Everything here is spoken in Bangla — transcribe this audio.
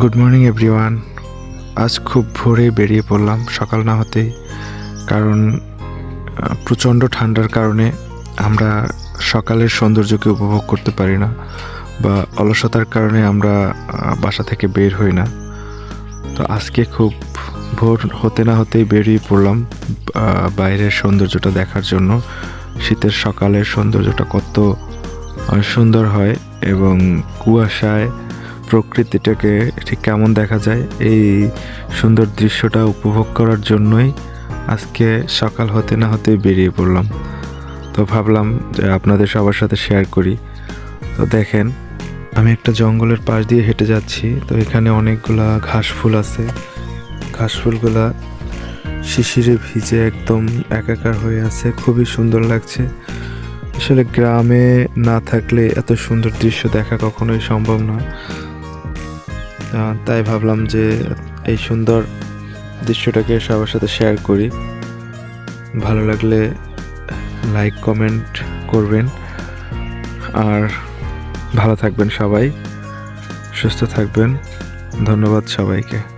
গুড মর্নিং এভরিওয়ান আজ খুব ভোরে বেরিয়ে পড়লাম, সকাল না হতেই, কারণ প্রচণ্ড ঠান্ডার কারণে আমরা সকালের সৌন্দর্যকে উপভোগ করতে পারি না বা অলসতার কারণে আমরা বাসা থেকে বের হই না। তো আজকে খুব ভোর হতে না হতেই বেরিয়ে পড়লাম বাইরের সৌন্দর্যটা দেখার জন্য। শীতের সকালের সৌন্দর্যটা কত সুন্দর হয় এবং কুয়াশায় প্রকৃতিটাকে ঠিক কেমন দেখা যায়, এই সুন্দর দৃশ্যটা উপভোগ করার জন্যই আজকে সকাল হতে না হতে বেরিয়ে পড়লাম। তো ভাবলাম যে আপনাদের সবার সাথে শেয়ার করি। তো দেখেন, আমি একটা জঙ্গলের পাশ দিয়ে হেঁটে যাচ্ছি। তো এখানে অনেকগুলা ঘাস ফুল আছে। ঘাস ফুলগুলা শিশিরে ভিজে একদম একাকার হয়ে আছে। খুবই সুন্দর লাগছে। আসলে গ্রামে না থাকলে এত সুন্দর দৃশ্য দেখা কখনোই সম্ভব না তাই ভাবলাম যে এই সুন্দর দৃশ্যটাকে সবার সাথে শেয়ার করি। ভালো লাগলে লাইক কমেন্ট করবেন। আর ভালো থাকবেন সবাই, সুস্থ থাকবেন। ধন্যবাদ সবাইকে।